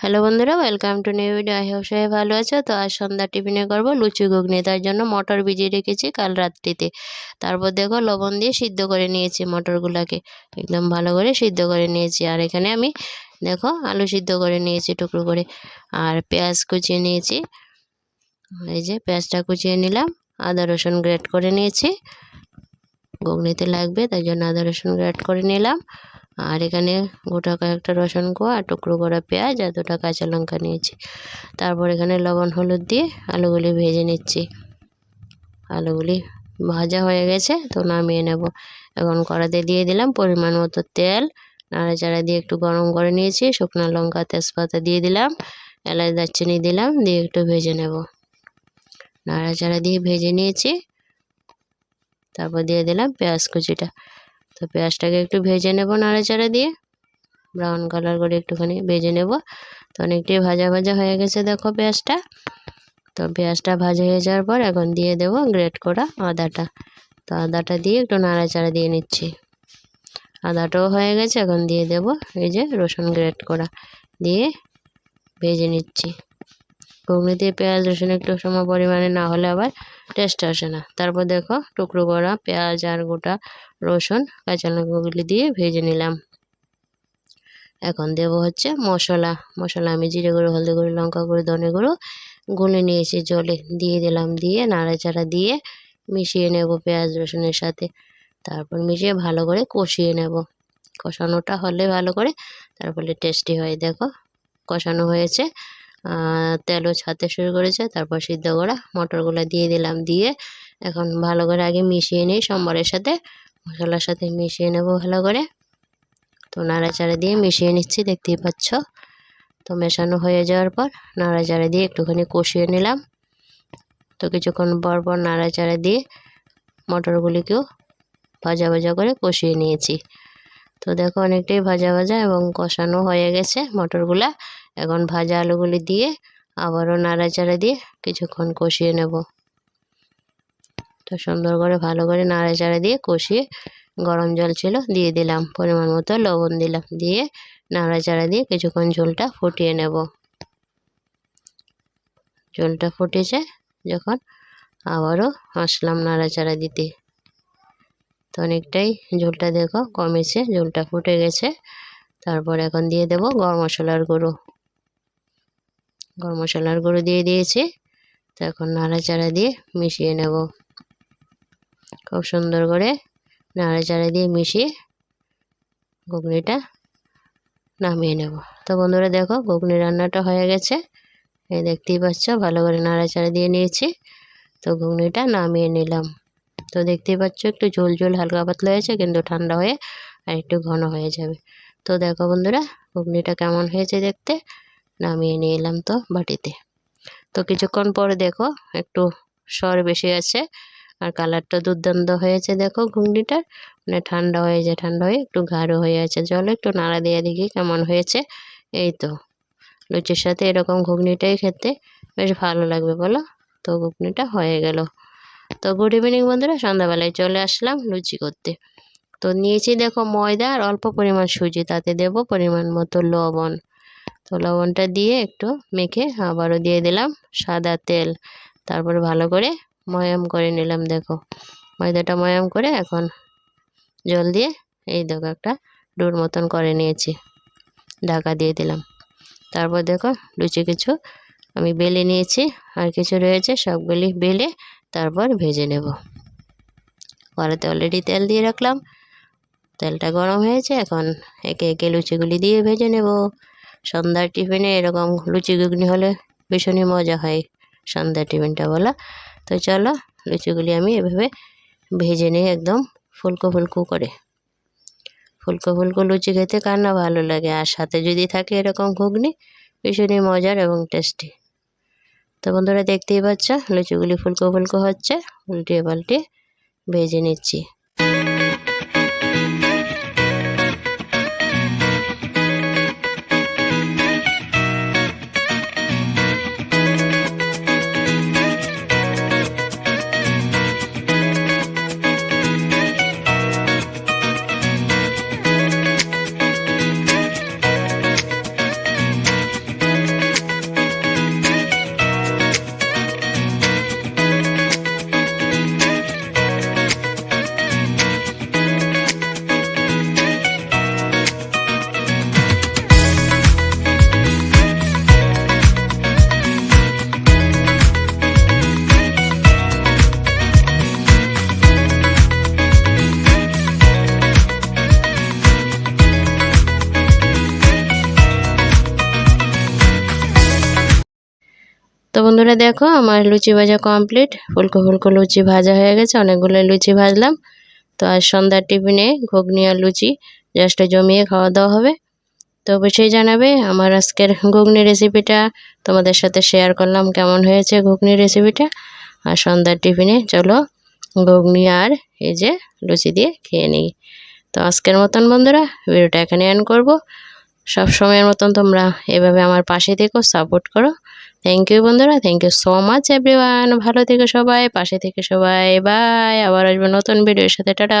Hello বন্ধুরা, welcome to new video. I hope সবাই ভালো আছো। তো আজ সন্ধ্যা টিফিনে করব লুচি ঘুগনি, তার জন্য মটর ভিজিয়ে রেখেছি কাল রাত্রিতে। তারপর দেখো লবণ দিয়ে সিদ্ধ করে নিয়েছি মটরগুলোকে। একদম ভালো করে সিদ্ধ করে নিয়েছি। আর এখানে আমি দেখো আলু সিদ্ধ করে নিয়েছি টুকরো করে। আর পেঁয়াজ কুচিয়ে নিয়েছি। এই যে পেঁয়াজটা কুচিয়ে নিলাম। আদা রসুন গ্রেট করে নিয়েছি। ঘুগনিতে লাগবে তাই জন্য আদা রসুন গ্রেট করে নিলাম। আর এখানে গোটা কয়েকটা রসুন কোয়া, টুকরো করা পেঁয়াজ আর দুটা কাঁচা লঙ্কা নিয়েছি। তারপর এখানে লবণ, হলুদ দিয়ে আলুগুলি ভেজে নিচ্ছি। আলুগুলি ভাজা হয়ে গেছে, তো নামিয়ে নেব। এখন কড়াতে দিয়ে দিলাম পরিমাণ মতো তেল। নাড়াচাড়া দিয়ে একটু গরম করে নিয়েছি, শুকনো লঙ্কা, তেজপাতা দিয়ে দিলাম, এলাচ, দারচিনি দিলাম, দিয়ে একটু ভেজে নেব। নাড়াচাড়া দিয়ে ভেজে নিয়েছি। তারপর দিয়ে দিলাম পেঁয়াজ কুচিটা। তো পেঁয়াজটাকে একটু ভেজে নেব নাড়াচাড়া দিয়ে। ব্রাউন কালার করে একটুখানি ভেজে নেব। তো অনেকটাই ভাজা ভাজা হয়ে গেছে দেখো পেঁয়াজটা। তো পেঁয়াজটা ভাজা হয়ে যাওয়ার পর এখন দিয়ে দেব গ্রেট করা আদাটা। তো আদাটা দিয়ে একটু নাড়াচাড়া দিয়ে নিচ্ছি। আদাটাও হয়ে গেছে, এখন দিয়ে দেব এই যে রসুন গ্রেট করা। দিয়ে ভেজে নিচ্ছি। ঘুগনিতে পেঁয়াজ, রসুন একটু সময় পরিমাণে না হলে আবার টেস্ট আসে না। তারপর দেখো টুকরো করা পেঁয়াজ আর গোটা রসুন, কাঁচা লঙ্কাগুলি দিয়ে ভেজে নিলাম। এখন দেব হচ্ছে মশলা। মশলা আমি জিরে গুঁড়ো, হলদি গুঁড়ো, লঙ্কা গুঁড়ো, ধনে গুঁড়ো গুলে নিয়েছি জলে। দিয়ে দিলাম, দিয়ে নাড়াচাড়া দিয়ে মিশিয়ে নেব পেঁয়াজ, রসুনের সাথে। তারপর মিশিয়ে ভালো করে কষিয়ে নেব। কষানোটা হলে ভালো করে তারপরে টেস্টি হয়। দেখো কষানো হয়েছে। তেলও ছাতে শুরু করেছে। তারপর সিদ্ধ করা মটরগুলো দিয়ে দিলাম দিয়ে এখন ভালো করে আগে মিশিয়ে নিই সম্বরের সাথে। মশলার সাথে মিশিয়ে নেব ভালো করে। তো নাড়াচাড়া দিয়ে মিশিয়ে নিচ্ছি, দেখতেই পাচ্ছ? তো মেশানো হয়ে যাওয়ার পর নাড়াচাড়া দিয়ে একটুখানি কষিয়ে নিলাম। তো কিছুক্ষণ পর পর নাড়াচাড়া দিয়ে মটরগুলিকেও ভাজা ভাজা করে কষিয়ে নিয়েছি। তো দেখো অনেকটাই ভাজা ভাজা এবং কষানো হয়ে গেছে মটরগুলা। এখন ভাজা আলুগুলি দিয়ে আবারও নাড়াচাড়া দিয়ে কিছুক্ষণ কষিয়ে নেব। তো সুন্দর করে, ভালো করে নাড়াচাড়া দিয়ে কষিয়ে গরম জল ছিল দিয়ে দিলাম, পরিমাণ মতো লবণ দিলাম, দিয়ে নাড়াচাড়া দিয়ে কিছুক্ষণ ঝোলটা ফুটিয়ে নেব। ঝোলটা ফুটেছে যখন আবারও আসলাম নাড়াচাড়া দিতে। তো অনেকটাই ঝোলটা দেখো কমেছে, ঝোলটা ফুটে গেছে। তারপর এখন দিয়ে দেব গরম মশলার গুঁড়ো। গরম মশলার গুঁড়ো দিয়ে দিয়েছি। তো এখন নাড়াচাড়া দিয়ে মিশিয়ে নেব। খুব সুন্দর করে নাড়াচাড়া দিয়ে মিশিয়ে ঘুগনিটা নামিয়ে নেব। তো বন্ধুরা দেখো, ঘুগনি রান্নাটা হয়ে গেছে। এই দেখতেই পাচ্ছ, ভালো করে নাড়াচাড়া দিয়ে নিয়েছি। তো ঘুগনিটা নামিয়ে নিলাম। তো দেখতেই পাচ্ছ, একটু ঝোল ঝোল হালকা পাতলা হয়েছে, কিন্তু ঠান্ডা হয়ে আর একটু ঘন হয়ে যাবে। তো দেখো বন্ধুরা, ঘুগনিটা কেমন হয়েছে দেখতে। নামিয়ে নিয়ে এলাম তো বাটিতে। তো কিছুক্ষণ পরে দেখো একটু সর বেশি আছে আর কালারটা দুর্দান্ত হয়েছে দেখো ঘুগনিটার। মানে ঠান্ডা হয়ে যায়, ঠান্ডা হয়ে একটু গাঢ় হয়ে আছে জল। একটু নাড়া দিয়ে দেখি কেমন হয়েছে। এই তো, লুচির সাথে এরকম ঘুগনিটাই খেতে বেশ ভালো লাগবে বলো? তো ঘুগনিটা হয়ে গেল। তো গুড ইভিনিং বন্ধুরা, সন্ধ্যাবেলায় চলে আসলাম লুচি করতে। তো নিয়েছি দেখো ময়দা আর অল্প পরিমাণ সুজি, তাতে দেব পরিমাণ মতো লবণ। তো লবণটা দিয়ে একটু মেখে আবারও দিয়ে দিলাম সাদা তেল। তারপর ভালো করে ময়াম করে নিলাম, দেখো। ময়দাটা ময়াম করে এখন জল দিয়ে এই দেখো একটা ডোর মতন করে নিয়েছি। ঢাকা দিয়ে দিলাম। তারপর দেখো লুচি কিছু আমি বেলে নিয়েছি, আর কিছু রয়েছে সবগুলি বেলে তারপর ভেজে নেব। কড়াতে অলরেডি তেল দিয়ে রাখলাম। তেলটা গরম হয়েছে, এখন একে একে লুচিগুলি দিয়ে ভেজে নেব। সন্ধ্যার টিফিনে এরকম লুচি ঘুগনি হলে ভীষণই মজা হয় সন্ধ্যার টিফিনটা বলা। তো চলো, লুচিগুলি আমি এভাবে ভেজে নিই একদম ফুলকো ফুলকো করে। ফুলকো ফুলকো লুচি খেতে কার না ভালো লাগে? আর সাথে যদি থাকে এরকম ঘুগনি, ভীষণই মজার এবং টেস্টি তো বন্ধুরা দেখতেই পাচ্ছ, লুচিগুলি ফুলকো ফুলকো হচ্ছে, উল্টিয়ে পাল্টে ভেজে নিচ্ছি। বন্ধুরা দেখো, আমার লুচি ভাজা কমপ্লিট ফুলকো ফুলকো লুচি ভাজা হয়ে গেছে, অনেকগুলো লুচি ভাজলাম। তো আজ সন্ধ্যার টিফিনে ঘুগনি আর লুচি জাস্ট জমিয়ে খাওয়া দাওয়া হবে। তো অবশ্যই জানাবে, আমার আজকের ঘুগনি রেসিপিটা তোমাদের সাথে শেয়ার করলাম, কেমন হয়েছে ঘুগনি রেসিপিটা আর সন্ধ্যার টিফিনে চলো ঘুগনি আর এই যে লুচি দিয়ে খেয়ে নিই। তো আজকের মতন বন্ধুরা, ভিডিওটা এখানে এন্ড করব। সব সময়ের মতন তোমরা এভাবে আমার পাশে থেকো সাপোর্ট করো। থ্যাংক ইউ বন্ধুরা thank you so much everyone ভালো থেকে সবাই, পাশে থেকে সবাই। বাই আবার আসব নতুন ভিডিওর সাথে। টাটা